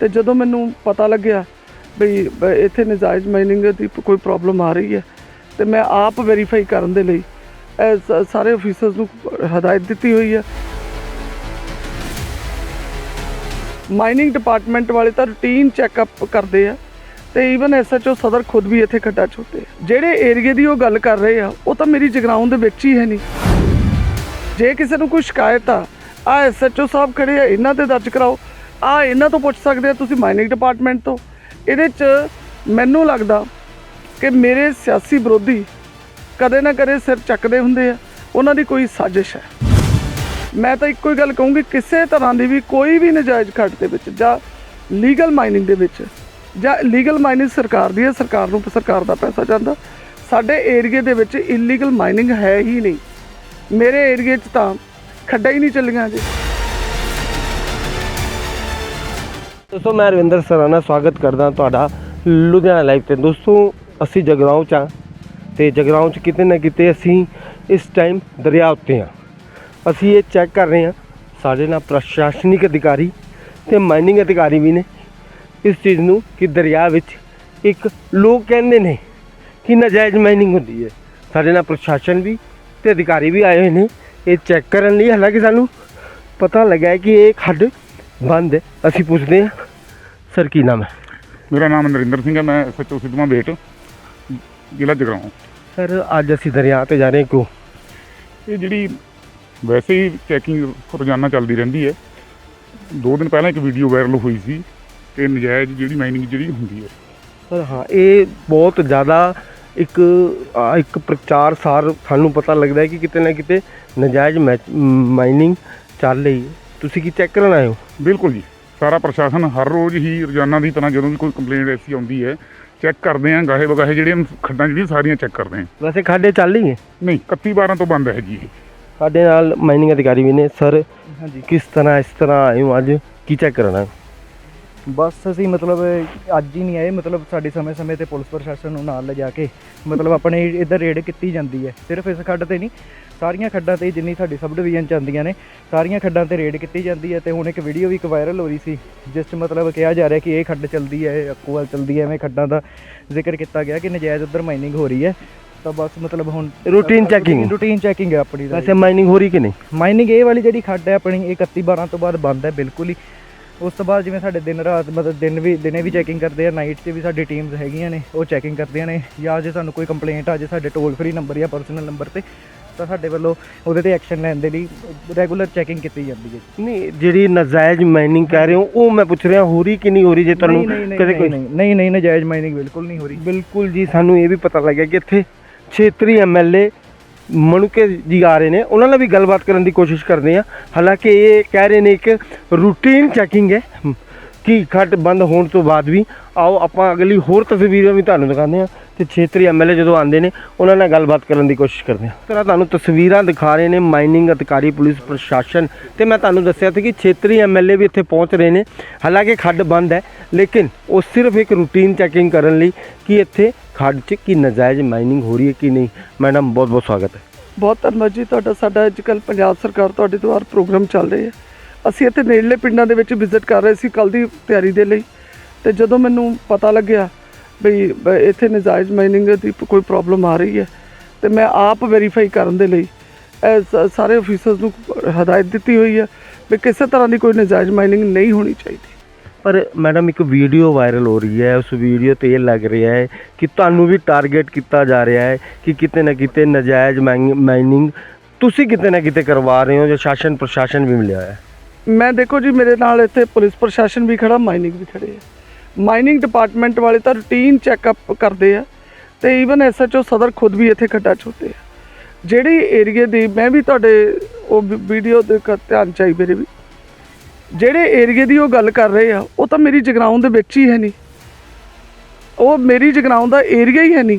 ਤੇ ਜਦੋਂ ਮੈਨੂੰ ਪਤਾ ਲੱਗਿਆ ਵੀ ਇੱਥੇ ਨਜਾਇਜ਼ ਮਾਈਨਿੰਗ ਦੀ ਕੋਈ ਪ੍ਰੋਬਲਮ ਆ ਰਹੀ ਹੈ, ਤੇ ਮੈਂ ਆਪ ਵੈਰੀਫਾਈ ਕਰਨ ਦੇ ਲਈ ਸਾਰੇ ਅਫੀਸਰਸ ਨੂੰ ਹਦਾਇਤ ਦਿੱਤੀ ਹੋਈ ਹੈ। ਮਾਈਨਿੰਗ ਡਿਪਾਰਟਮੈਂਟ ਵਾਲੇ ਤਾਂ ਰੂਟੀਨ ਚੈੱਕਅਪ ਕਰਦੇ ਆ, ਤੇ ਈਵਨ ਐਸਐਚਓ ਸਦਰ ਖੁਦ ਵੀ ਇੱਥੇ ਖੱਡਾ ਛੋਟੇ ਜਿਹੜੇ ਏਰੀਏ ਦੀ ਉਹ ਗੱਲ ਕਰ ਰਹੇ ਆ, ਉਹ ਤਾਂ ਮੇਰੀ ਜਗਰਾਉਂ ਦੇ ਵਿੱਚ ਹੀ ਹੈ ਨਹੀਂ। ਜੇ ਕਿਸੇ ਨੂੰ ਕੋਈ ਸ਼ਿਕਾਇਤ ਆ ਆ ਐਸਐਚਓ ਸਾਹਿਬ ਖੜੇ ਆ, ਇਹਨਾਂ ਤੇ ਦਰਜ ਕਰਾਓ। ਆ ਇਹਨਾਂ ਤੋਂ ਪੁੱਛ ਸਕਦੇ ਆ, ਤੁਸੀਂ ਮਾਈਨਿੰਗ ਡਿਪਾਰਟਮੈਂਟ ਤੋਂ। ਇਹਦੇ 'ਚ ਮੈਨੂੰ ਲੱਗਦਾ ਕਿ ਮੇਰੇ ਸਿਆਸੀ ਵਿਰੋਧੀ ਕਦੇ ਨਾ ਕਦੇ ਸਿਰ ਚੱਕਦੇ ਹੁੰਦੇ ਆ। ਉਹਨਾਂ ਦੀ ਕੋਈ ਸਾਜ਼ਿਸ਼ ਹੈ। ਮੈਂ ਤਾਂ ਇੱਕੋ ਹੀ ਗੱਲ ਕਹੂੰਗੀ, ਕਿਸੇ ਤਰ੍ਹਾਂ ਦੀ ਵੀ ਕੋਈ ਵੀ ਨਜਾਇਜ਼ ਖੱਡ ਦੇ ਵਿੱਚ ਜਾਂ ਲੀਗਲ ਮਾਈਨਿੰਗ ਦੇ ਵਿੱਚ ਜਾਂ ਲੀਗਲ ਮਾਈਨਿੰਗ ਸਰਕਾਰ ਦੀ ਹੈ, ਸਰਕਾਰ ਨੂੰ ਸਰਕਾਰ ਦਾ ਪੈਸਾ ਜਾਂਦਾ। ਸਾਡੇ ਏਰੀਏ ਦੇ ਵਿੱਚ ਇਲੀਗਲ ਮਾਈਨਿੰਗ ਹੈ ਹੀ ਨਹੀਂ। ਮੇਰੇ ਏਰੀਏ 'ਚ ਤਾਂ ਖੱਡਾ ਹੀ ਨਹੀਂ ਚੱਲੀਆਂ ਜੀ ਦੋਸਤੋ ਮੈਂ ਰਵਿੰਦਰ ਸਰਾਣਾ ਸਵਾਗਤ ਕਰਦਾ ਤੁਹਾਡਾ ਲੁਧਿਆਣਾ ਲਾਈਵ ਤੇ। ਦੋਸਤੋ, ਅਸੀਂ ਜਗਰਾਉਂ ਚ ਹਾਂ ਤੇ ਜਗਰਾਉਂ ਚ ਕਿਤੇ ਨਾ ਕਿਤੇ ਅਸੀਂ ਇਸ ਟਾਈਮ ਦਰਿਆ ਉੱਤੇ ਹਾਂ। ਅਸੀਂ ਇਹ ਚੈੱਕ ਕਰ ਰਹੇ ਹਾਂ, ਸਾਡੇ ਨਾਲ ਪ੍ਰਸ਼ਾਸਨਿਕ ਅਧਿਕਾਰੀ ਤੇ ਮਾਈਨਿੰਗ ਅਧਿਕਾਰੀ ਵੀ ਨੇ। ਇਸ ਚੀਜ਼ ਨੂੰ ਕਿ ਦਰਿਆ ਵਿੱਚ ਇੱਕ ਲੋਕ ਕਹਿੰਦੇ ਨੇ ਕਿ ਨਜਾਇਜ਼ ਮਾਈਨਿੰਗ ਹੁੰਦੀ ਹੈ। ਸਾਡੇ ਨਾਲ ਪ੍ਰਸ਼ਾਸਨ ਵੀ ਤੇ ਅਧਿਕਾਰੀ ਵੀ ਆਏ ਹੋਏ ਨੇ। ਇਹ ਚੈੱਕ ਕਰਨ ਲਈ ਹਾਲਾਂਕਿ ਸਾਨੂੰ ਪਤਾ ਲੱਗਾ ਕਿ ਇਹ ਖੱਡ ਬੰਦ ਹੈ। ਅਸੀਂ ਪੁੱਛਦੇ ਹਾਂ। ਸਰ ਕੀ ਨਾਮ ਹੈ? ਮੇਰਾ ਨਾਮ ਨਰਿੰਦਰ ਸਿੰਘ ਹੈ। ਮੈਂ ਐਸਐਚਓ ਸਿੱਧਵਾਂ ਬੇਟ ਜ਼ਿਲ੍ਹਾ ਜਗਰਾਉਂ। ਸਰ ਅੱਜ ਅਸੀਂ ਦਰਿਆ ਤੇ ਜਾ ਰਹੇ ਹਾਂ। ਕਿਉਂ ਇਹ ਜਿਹੜੀ ਵੈਸੇ ਹੀ ਚੈਕਿੰਗ ਰੋਜ਼ਾਨਾ ਚੱਲਦੀ ਰਹਿੰਦੀ ਹੈ। ਦੋ ਦਿਨ ਪਹਿਲਾਂ ਇੱਕ ਵੀਡੀਓ ਵਾਇਰਲ ਹੋਈ ਸੀ ਕਿ ਨਜਾਇਜ਼ ਜਿਹੜੀ ਮਾਈਨਿੰਗ ਜਿਹੜੀ ਹੁੰਦੀ ਹੈ। ਸਰ ਹਾਂ ਇਹ ਬਹੁਤ ਜ਼ਿਆਦਾ ਇੱਕ ਇੱਕ ਪ੍ਰਚਾਰ ਸਾਰ ਸਾਨੂੰ ਪਤਾ ਲੱਗਦਾ ਹੈ ਕਿ ਕਿਤੇ ਨਾ ਕਿਤੇ ਨਜਾਇਜ਼ ਮਾਈਨਿੰਗ ਚੱਲ ਰਹੀ ਹੈ। ਤੁਸੀਂ ਕੀ ਚੈੱਕ ਕਰਨ ਆਏ ਹੋ? ਬਿਲਕੁਲ ਜੀ। ਸਾਰਾ ਪ੍ਰਸ਼ਾਸਨ ਹਰ ਰੋਜ਼ ਹੀ ਰੋਜ਼ਾਨਾ ਦੀ ਤਰ੍ਹਾਂ ਜਦੋਂ ਵੀ ਕੋਈ ਕੰਪਲੇਂਟ ਐਸੀ ਆਉਂਦੀ ਹੈ ਚੈੱਕ ਕਰਦੇ ਆਂ ਗਾਹੇ ਬਗਾਹੇ ਜਿਹੜੀਆਂ ਖੱਡਾਂ ਜਿਹੜੀਆਂ ਸਾਰੀਆਂ ਚੈੱਕ ਕਰਦੇ ਆਂ ਵੈਸੇ ਖਾਡੇ ਚੱਲ ਰਹੀ ਹੈ? ਨਹੀਂ 31 12 ਤੋਂ ਬੰਦ ਹੈ ਜੀ ਇਹ। ਸਾਡੇ ਨਾਲ ਮਾਈਨਿੰਗ ਅਧਿਕਾਰੀ ਵੀ ਨੇ। ਸਰ ਹਾਂਜੀ। ਕਿਸ ਤਰ੍ਹਾਂ ਇਸ ਤਰ੍ਹਾਂ ਆਏ ਹੋ ਅੱਜ? ਕੀ ਚੈੱਕ ਕਰਨਾ? ਹੈ ਬਸ ਅਸੀਂ ਮਤਲਬ ਅੱਜ ਹੀ ਨਹੀਂ ਆਏ। ਮਤਲਬ ਸਾਡੇ ਸਮੇਂ-ਸਮੇਂ ਤੇ ਪੁਲਿਸ ਪ੍ਰਸ਼ਾਸਨ ਨੂੰ ਨਾਲ ਲਿਜਾ ਕੇ ਮਤਲਬ ਆਪਣੇ ਇੱਧਰ ਰੇਡ ਕੀਤੀ ਜਾਂਦੀ ਹੈ। ਸਿਰਫ ਇਸ ਖੱਡ ਤੇ ਨਹੀਂ ਸਾਰੀਆਂ ਖੱਡਾਂ ਤੇ ਜਿੰਨੀ ਸਾਡੀ ਸਬ ਡਿਵੀਜ਼ਨ ਚ ਆਉਂਦੀਆਂ ਨੇ ਸਾਰੀਆਂ ਖੱਡਾਂ ਤੇ ਰੇਡ ਕੀਤੀ ਜਾਂਦੀ ਹੈ ਤੇ ਹੁਣ ਇੱਕ ਵੀਡੀਓ ਵੀ ਇੱਕ ਵਾਇਰਲ ਹੋ ਰਹੀ ਸੀ ਜਿਸ 'ਚ ਮਤਲਬ ਕਿਹਾ ਜਾ ਰਿਹਾ ਕਿ ਇਹ ਖੱਡ ਚਲਦੀ ਹੈ ਅਕੂਅਲ ਚਲਦੀ ਹੈ ਐਵੇਂ ਖੱਡਾਂ ਦਾ ਜ਼ਿਕਰ ਕੀਤਾ ਗਿਆ ਕਿ ਨਜਾਇਜ਼ ਉੱਧਰ ਮਾਈਨਿੰਗ ਹੋ ਰਹੀ ਹੈ। ਤਾਂ ਬਸ ਮਤਲਬ ਹੁਣ Routine checking? ਰੂਟੀਨ ਚੈਕਿੰਗ ਹੈ ਆਪਣੀ ਵੈਸੇ ਮਾਈਨਿੰਗ ਹੋ ਰਹੀ ਕਿ ਨਹੀਂ? ਮਾਈਨਿੰਗ ਇਹ ਵਾਲੀ ਜਿਹੜੀ ਖੱਡ ਹੈ ਆਪਣੀ ਇਹ 31 12 ਤੋਂ ਬਾਅਦ ਬੰਦ ਹੈ ਬਿਲਕੁਲ ਹੀ। ਉਸ ਤੋਂ ਬਾਅਦ ਜਿਵੇਂ ਸਾਡੇ ਦਿਨ ਰਾਤ ਮਤਲਬ ਦਿਨ ਵੀ ਦਿਨੇ ਵੀ ਚੈਕਿੰਗ ਕਰਦੇ ਆ ਨਾਈਟ 'ਚ ਵੀ ਸਾਡੀ ਟੀਮਸ ਹੈਗੀਆਂ ਨੇ ਉਹ ਚੈਕਿੰਗ ਕਰਦੀਆਂ ਨੇ। ਜਾਂ ਜੇ ਸਾਨੂੰ ਕੋਈ ਕੰਪਲੇਂਟ ਆ ਜੇ ਸਾਡੇ ਟੋਲ ਫ੍ਰੀ ਨੰਬਰ ਜਾਂ ਪਰਸਨਲ ਨੰਬਰ ਤੇ ਤਾਂ ਸਾਡੇ ਵੱਲੋਂ ਉਹਦੇ ਤੇ ਐਕਸ਼ਨ ਲੈਣ ਦੇ ਲਈ ਰੈਗੂਲਰ ਚੈਕਿੰਗ ਕੀਤੀ ਜਾਂਦੀ ਹੈ ਨਹੀਂ ਜਿਹੜੀ ਨਜਾਇਜ਼ ਮਾਈਨਿੰਗ ਕਹਿ ਰਹੇ ਹੋ ਉਹ ਮੈਂ ਪੁੱਛ ਰਿਹਾ ਹੋ ਰਹੀ ਕਿ ਨਹੀਂ ਹੋ ਰਹੀ ਜੇ ਤੁਹਾਨੂੰ ਕਦੇ ਕੋਈ? ਨਹੀਂ ਨਹੀਂ ਨਹੀਂ ਨਜਾਇਜ਼ ਮਾਈਨਿੰਗ ਬਿਲਕੁਲ ਨਹੀਂ ਹੋ ਰਹੀ। ਬਿਲਕੁਲ ਜੀ ਸਾਨੂੰ ਇਹ ਵੀ ਪਤਾ ਲੱਗਿਆ ਕਿ ਇੱਥੇ ਛੇਤਰੀ ਐਮਐਲਏ ਮਣੂਕੇ ਜੀ ਆ ਰਹੇ ਨੇ। ਉਹਨਾਂ ਨਾਲ ਵੀ ਗੱਲਬਾਤ ਕਰਨ ਦੀ ਕੋਸ਼ਿਸ਼ ਕਰਦੇ ਆ ਹਾਲਾਂਕਿ ਇਹ ਕਹਿ ਰਹੇ ਨੇ ਕਿ ਰੂਟੀਨ ਚੈਕਿੰਗ ਹੈ। ਕਿ ਖੱਡ ਬੰਦ ਹੋਣ ਤੋਂ ਬਾਅਦ ਵੀ। ਆਓ ਆਪਾਂ ਅਗਲੀ ਹੋਰ ਤਸਵੀਰਾਂ ਵੀ ਤੁਹਾਨੂੰ ਦਿਖਾਉਂਦੇ ਆ ਤੇ ਛੇਤਰੀ ਐਮਐਲਏ ਜਦੋਂ ਆਉਂਦੇ ਨੇ, ਉਹਨਾਂ ਨਾਲ ਗੱਲਬਾਤ ਕਰਨ ਦੀ ਕੋਸ਼ਿਸ਼ ਕਰਦੇ ਹਾਂ। ਇਸ ਤਰ੍ਹਾਂ ਤੁਹਾਨੂੰ ਤਸਵੀਰਾਂ ਦਿਖਾ ਰਹੇ ਨੇ ਮਾਈਨਿੰਗ ਅਧਿਕਾਰੀ, ਪੁਲਿਸ ਪ੍ਰਸ਼ਾਸਨ ਤੇ ਮੈਂ ਤੁਹਾਨੂੰ ਦੱਸਿਆ ਸੀ ਕਿ ਛੇਤਰੀ ਐਮਐਲਏ ਵੀ ਇੱਥੇ ਪਹੁੰਚ ਰਹੇ ਨੇ। ਹਾਲਾਂਕਿ ਖੱਡ ਬੰਦ ਹੈ, ਲੇਕਿਨ ਉਹ ਸਿਰਫ ਇੱਕ ਰੂਟੀਨ ਚੈਕਿੰਗ ਕਰਨ ਲਈ ਕਿ ਇੱਥੇ ਖੱਡ 'ਚ ਕੀ ਨਜਾਇਜ਼ ਮਾਈਨਿੰਗ ਹੋ ਰਹੀ ਹੈ ਕਿ ਨਹੀਂ। ਮੈਡਮ, ਬਹੁਤ ਬਹੁਤ ਸਵਾਗਤ ਹੈ। ਬਹੁਤ ਧੰਨਵਾਦ ਜੀ, ਤੁਹਾਡਾ ਸਾਡਾ ਅੱਜ ਕੱਲ੍ਹ ਪੰਜਾਬ ਸਰਕਾਰ ਤੁਹਾਡੇ ਦੁਆਰ ਪ੍ਰੋਗਰਾਮ ਚੱਲ ਰਹੇ ਹੈ। ਅਸੀਂ ਇੱਥੇ ਨੇੜਲੇ ਪਿੰਡਾਂ ਦੇ ਵਿੱਚ ਵਿਜ਼ਿਟ ਕਰ ਰਹੇ ਸੀ ਕੱਲ ਦੀ ਤਿਆਰੀ ਦੇ ਲਈ। ਤੇ ਜਦੋਂ ਮੈਨੂੰ ਪਤਾ ਲੱਗਿਆ ਵੀ ਇੱਥੇ ਨਜਾਇਜ਼ ਮਾਈਨਿੰਗ ਦੀ ਕੋਈ ਪ੍ਰੋਬਲਮ ਆ ਰਹੀ ਹੈ। ਤੇ ਮੈਂ ਆਪ ਵੈਰੀਫਾਈ ਕਰਨ ਦੇ ਲਈ ਸਾਰੇ ਅਫੀਸਰਸ ਨੂੰ ਹਦਾਇਤ ਦਿੱਤੀ ਹੋਈ ਹੈ ਵੀ ਕਿਸੇ ਤਰ੍ਹਾਂ ਦੀ ਕੋਈ ਨਜਾਇਜ਼ ਮਾਈਨਿੰਗ ਨਹੀਂ ਹੋਣੀ ਚਾਹੀਦੀ। ਪਰ ਮੈਡਮ ਇੱਕ ਵੀਡੀਓ ਵਾਇਰਲ ਹੋ ਰਹੀ ਹੈ। ਉਸ ਵੀਡੀਓ ਤੇ ਇਹ ਲੱਗ ਰਿਹਾ ਹੈ ਕਿ ਤੁਹਾਨੂੰ ਵੀ ਟਾਰਗੇਟ ਕੀਤਾ ਜਾ ਰਿਹਾ ਹੈ ਕਿ ਕਿਤੇ ਨਾ ਕਿਤੇ ਨਜਾਇਜ਼ ਮਾਈਨਿੰਗ ਤੁਸੀਂ ਕਿਤੇ ਨਾ ਕਿਤੇ ਕਰਵਾ ਰਹੇ ਹੋ ਜੋ ਸ਼ਾਸਨ ਪ੍ਰਸ਼ਾਸਨ ਵੀ ਮਿਲਿਆ ਹੈ। ਮੈਂ ਦੇਖੋ ਜੀ ਮੇਰੇ ਨਾਲ ਇੱਥੇ ਪੁਲਿਸ ਪ੍ਰਸ਼ਾਸਨ ਵੀ ਖੜਾ ਮਾਈਨਿੰਗ ਵੀ ਖੜੇ ਆ ਮਾਈਨਿੰਗ ਡਿਪਾਰਟਮੈਂਟ ਵਾਲੇ ਤਾਂ ਰੂਟੀਨ ਚੈੱਕਅਪ ਕਰਦੇ ਆ ਤੇ ਈਵਨ ਐਸਐਚਓ ਸਦਰ ਖੁਦ ਵੀ ਇੱਥੇ ਖੱਡਾ ਚੁੱਕਦੇ ਆ। ਜਿਹੜੀ ਏਰੀਏ ਦੀ ਮੈਂ ਵੀ ਤੁਹਾਡੇ ਉਹ ਵੀਡੀਓ ਦੇ ਕ- ਧਿਆਨ ਚ ਆਈ ਮੇਰੇ ਵੀ। ਜਿਹੜੇ ਏਰੀਏ ਦੀ ਉਹ ਗੱਲ ਕਰ ਰਹੇ ਆ, ਉਹ ਤਾਂ ਮੇਰੀ ਜਗਰਾਉਂ ਦੇ ਵਿੱਚ ਹੀ ਹੈ ਨਹੀਂ। ਉਹ ਮੇਰੀ ਜਗਰਾਉਂ ਦਾ ਏਰੀਆ ਹੀ ਹੈ ਨਹੀਂ।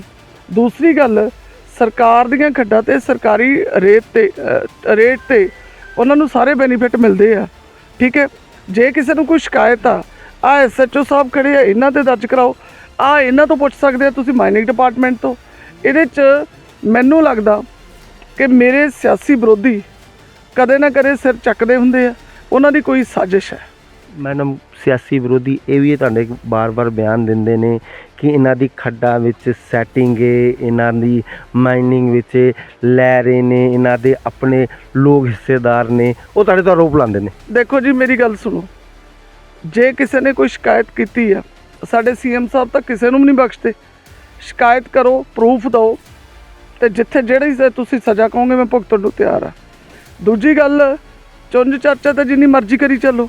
ਦੂਸਰੀ ਗੱਲ, ਸਰਕਾਰ ਦੀਆਂ ਖੱਡਾਂ ਤੇ ਸਰਕਾਰੀ ਰੇਟ ਤੇ ਰੇਟ ਤੇ ਉਹਨਾਂ ਨੂੰ ਸਾਰੇ ਬੈਨੀਫਿਟ ਮਿਲਦੇ ਆ। ਠੀਕ ਹੈ? ਜੇ ਕਿਸੇ ਨੂੰ ਕੋਈ ਸ਼ਿਕਾਇਤ ਆ ਆ ਐਸਐਚਓ ਸਾਹਿਬ ਖੜੇ ਆ ਇਹਨਾਂ ਤੇ ਦਰਜ ਕਰਾਓ। ਆ ਇਹਨਾਂ ਤੋਂ ਪੁੱਛ ਸਕਦੇ ਆ ਤੁਸੀਂ ਮਾਈਨਿੰਗ ਡਿਪਾਰਟਮੈਂਟ ਤੋਂ। ਇਹਦੇ 'ਚ ਮੈਨੂੰ ਲੱਗਦਾ ਕਿ ਮੇਰੇ ਸਿਆਸੀ ਵਿਰੋਧੀ ਕਦੇ ਨਾ ਕਦੇ ਸਿਰ ਚੱਕਦੇ ਹੁੰਦੇ ਆ। ਉਹਨਾਂ ਦੀ ਕੋਈ ਸਾਜ਼ਿਸ਼ ਹੈ। ਮੈਡਮ ਸਿਆਸੀ ਵਿਰੋਧੀ ਇਹ ਵੀ ਤੁਹਾਡੇ ਬਾਰ-ਬਾਰ ਬਿਆਨ ਦਿੰਦੇ ਨੇ ਕਿ ਇਹਨਾਂ ਦੀ ਖੱਡਾਂ ਵਿੱਚ ਸੈਟਿੰਗ ਹੈ ਇਹਨਾਂ ਦੀ ਮਾਈਨਿੰਗ ਵਿੱਚ ਲੈ ਰਹੇ ਨੇ ਇਹਨਾਂ ਦੇ ਆਪਣੇ ਲੋਕ ਹਿੱਸੇਦਾਰ ਨੇ। ਉਹ ਤੁਹਾਡੇ ਤੋਂ ਆਰੋਪ ਲਾਉਂਦੇ ਨੇ। ਦੇਖੋ ਜੀ ਮੇਰੀ ਗੱਲ ਸੁਣੋ। ਜੇ ਕਿਸੇ ਨੇ ਕੋਈ ਸ਼ਿਕਾਇਤ ਕੀਤੀ ਆ, ਸਾਡੇ ਸੀਐਮ ਸਾਹਿਬ ਤਾਂ ਕਿਸੇ ਨੂੰ ਵੀ ਨਹੀਂ ਬਖਸ਼ਦੇ। ਸ਼ਿਕਾਇਤ ਕਰੋ ਪ੍ਰੂਫ ਦਿਓ, ਤੇ ਜਿੱਥੇ ਜਿਹੜੀ ਤੁਸੀਂ ਸਜ਼ਾ ਕਹੋਗੇ, ਮੈਂ ਭੁਗਤਣ ਨੂੰ ਤਿਆਰ ਆ। ਦੂਜੀ ਗੱਲ, ਚੁੰਝ ਚਰਚਾ ਤਾਂ ਜਿੰਨੀ ਮਰਜ਼ੀ ਕਰੀ ਚੱਲੋ।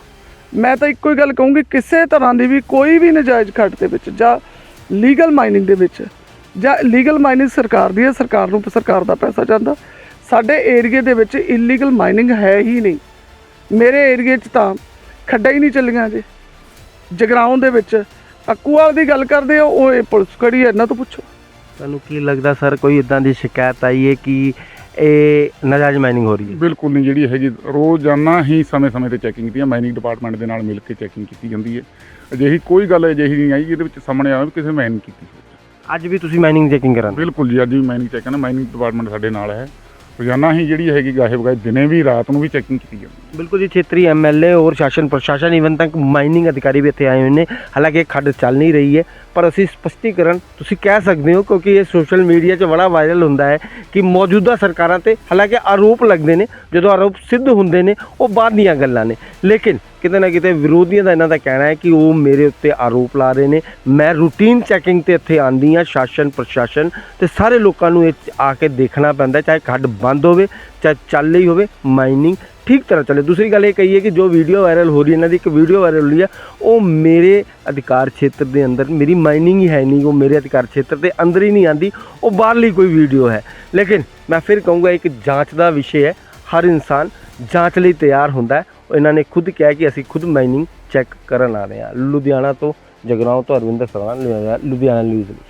ਮੈਂ ਤਾਂ ਇੱਕੋ ਹੀ ਗੱਲ ਕਹੂੰਗੀ, ਕਿਸੇ ਤਰ੍ਹਾਂ ਦੀ ਵੀ ਕੋਈ ਵੀ ਨਜਾਇਜ਼ ਖੱਟ ਦੇ ਵਿੱਚ ਜਾਂ ਲੀਗਲ ਮਾਈਨਿੰਗ ਦੇ ਵਿੱਚ, ਜਾਂ ਲੀਗਲ ਮਾਈਨਿੰਗ ਸਰਕਾਰ ਦੀ ਹੈ, ਸਰਕਾਰ ਨੂੰ, ਸਰਕਾਰ ਦਾ ਪੈਸਾ ਜਾਂਦਾ। ਸਾਡੇ ਏਰੀਏ ਦੇ ਵਿੱਚ ਇਲੀਗਲ ਮਾਈਨਿੰਗ ਹੈ ਹੀ ਨਹੀਂ। ਮੇਰੇ ਏਰੀਏ 'ਚ ਤਾਂ ਖੱਡਾਂ ਹੀ ਨਹੀਂ ਚੱਲੀਆਂ ਜੇ ਜਗਰਾਉਂ ਦੇ ਵਿੱਚ। ਅਕੂਆਲ ਦੀ ਗੱਲ ਕਰਦੇ ਹੋ ਉਹ ਇਹ ਪੁਲਿਸ ਖੜੀ ਹੈ ਇਹਨਾਂ ਤੋਂ ਪੁੱਛੋ। ਤੁਹਾਨੂੰ ਕੀ ਲੱਗਦਾ ਸਰ ਕੋਈ ਇਦਾਂ ਦੀ ਸ਼ਿਕਾਇਤ ਆਈ ਹੈ ਕਿ ਇਹ ਨਾਜਾਇਜ਼ ਮਾਈਨਿੰਗ ਹੋ ਰਹੀ ਹੈ? ਬਿਲਕੁਲ ਨਹੀਂ ਜਿਹੜੀ ਹੈਗੀ ਰੋਜ਼ਾਨਾ ਹੀ ਸਮੇਂ-ਸਮੇਂ ਤੇ ਚੈਕਿੰਗ ਕੀਤੀ ਹੈ ਮਾਈਨਿੰਗ ਡਿਪਾਰਟਮੈਂਟ ਦੇ ਨਾਲ ਮਿਲ ਕੇ ਚੈਕਿੰਗ ਕੀਤੀ ਜਾਂਦੀ ਹੈ। ਅਜਿਹੀ ਕੋਈ ਗੱਲ ਅਜਿਹੀ ਨਹੀਂ ਆਈ ਜਿਹਦੇ ਵਿੱਚ ਸਾਹਮਣੇ ਆਵੇ ਵੀ ਕਿਸੇ ਮਾਈਨਿੰਗ ਕੀਤੀ ਹੋਵੇ ਅੱਜ ਵੀ ਤੁਸੀਂ ਮਾਈਨਿੰਗ ਚੈਕਿੰਗ ਕਰਾਂ ਬਿਲਕੁਲ ਜੀ ਅੱਜ ਵੀ ਮਾਈਨਿੰਗ ਚੈੱਕ ਨਾ ਮਾਈਨਿੰਗ ਡਿਪਾਰਟਮੈਂਟ ਸਾਡੇ ਨਾਲ ਹੈ। ਰੋਜ਼ਾਨਾ ਹੀ ਜਿਹੜੀ ਹੈਗੀ ਗਾਹੇ ਬਗਾਏ ਦਿਨੇ ਵੀ, ਰਾਤ ਨੂੰ ਵੀ ਚੈਕਿੰਗ ਕੀਤੀ ਜਾਂਦੀ ਹੈ। ਬਿਲਕੁਲ ਜੀ, ਖੇਤਰੀ ਐਮਐਲਏ ਔਰ ਸ਼ਾਸਨ ਪ੍ਰਸ਼ਾਸਨ ਇਵਨ ਤੱਕ ਮਾਈਨਿੰਗ ਅਧਿਕਾਰੀ ਵੀ ਇੱਥੇ ਆਏ ਹੋਏ ਨੇ। ਹਾਲਾਂਕਿ ਇਹ ਖੱਡ ਚੱਲ ਨਹੀਂ ਰਹੀ ਹੈ। ਪਰ ਅਸੀਂ ਸਪਸ਼ਟੀਕਰਨ ਤੁਸੀਂ ਕਹਿ ਸਕਦੇ ਹੋ ਕਿਉਂਕਿ ਇਹ ਸੋਸ਼ਲ ਮੀਡੀਆ 'ਚ ਬੜਾ ਵਾਇਰਲ ਹੁੰਦਾ ਹੈ ਕਿ ਮੌਜੂਦਾ ਸਰਕਾਰਾਂ ਤੇ ਹਾਲਾਂਕਿ ਆਰੋਪ ਲੱਗਦੇ ਨੇ, ਜਦੋਂ ਆਰੋਪ ਸਿੱਧ ਹੁੰਦੇ ਨੇ, ਉਹ ਬਾਅਦ ਦੀਆਂ ਗੱਲਾਂ ਨੇ। ਲੇਕਿਨ ਕਿਤੇ ਨਾ ਕਿਤੇ ਵਿਰੋਧੀਆਂ ਦਾ ਇਹਨਾਂ ਦਾ ਕਹਿਣਾ ਹੈ ਕਿ ਉਹ ਮੇਰੇ ਉੱਤੇ ਆਰੋਪ ਲਾ ਰਹੇ ਨੇ। ਮੈਂ ਰੂਟੀਨ ਚੈਕਿੰਗ ਤੇ ਇੱਥੇ ਆਂਦੀ ਹਾਂ, ਸ਼ਾਸਨ, ਪ੍ਰਸ਼ਾਸਨ ਤੇ ਸਾਰੇ ਲੋਕਾਂ ਨੂੰ ਇਹ ਆ ਕੇ ਦੇਖਣਾ ਪੈਂਦਾ ਚਾਹੇ ਖੱਡ ਬੰਦ ਹੋਵੇ ਚੱਲ ਰਹੀ ਹੋਵੇ ਮਾਈਨਿੰਗ ਠੀਕ ਤਰ੍ਹਾਂ ਚੱਲੇ। ਦੂਸਰੀ ਗੱਲ ਇਹ ਕਹੀਏ ਕਿ ਜੋ ਵੀਡੀਓ ਵਾਇਰਲ ਹੋ ਰਹੀ ਇਹਨਾਂ ਦੀ ਇੱਕ ਵੀਡੀਓ ਵਾਇਰਲ ਹੋ ਰਹੀ ਹੈ ਉਹ ਮੇਰੇ ਅਧਿਕਾਰ ਖੇਤਰ ਦੇ ਅੰਦਰ, ਮੇਰੀ ਮਾਈਨਿੰਗ ਹੀ ਹੈ ਨਹੀਂ, ਉਹ ਮੇਰੇ ਅਧਿਕਾਰ ਖੇਤਰ ਦੇ ਅੰਦਰ ਹੀ ਨਹੀਂ ਆਂਦੀ ਉਹ ਬਾਹਰਲੀ ਕੋਈ ਵੀਡੀਓ ਹੈ। ਲੇਕਿਨ ਮੈਂ ਫਿਰ ਕਹੂੰਗਾ, ਇੱਕ ਜਾਂਚ ਦਾ ਵਿਸ਼ੇ ਹੈ, ਹਰ ਇਨਸਾਨ ਜਾਂਚ ਲਈ ਤਿਆਰ ਹੁੰਦਾ ਇਹਨਾਂ ਨੇ ਖੁਦ ਕਿਹਾ ਕਿ ਅਸੀਂ ਖੁਦ ਮਾਈਨਿੰਗ ਚੈੱਕ ਕਰਨ ਆ ਰਹੇ ਹਾਂ। ਲੁਧਿਆਣਾ ਤੋਂ ਜਗਰਾਉਂ ਤੋਂ ਅਰਵਿੰਦਰ ਸਰਾਣਾ ਲੁਧਿਆਣਾ ਨਿਊਜ਼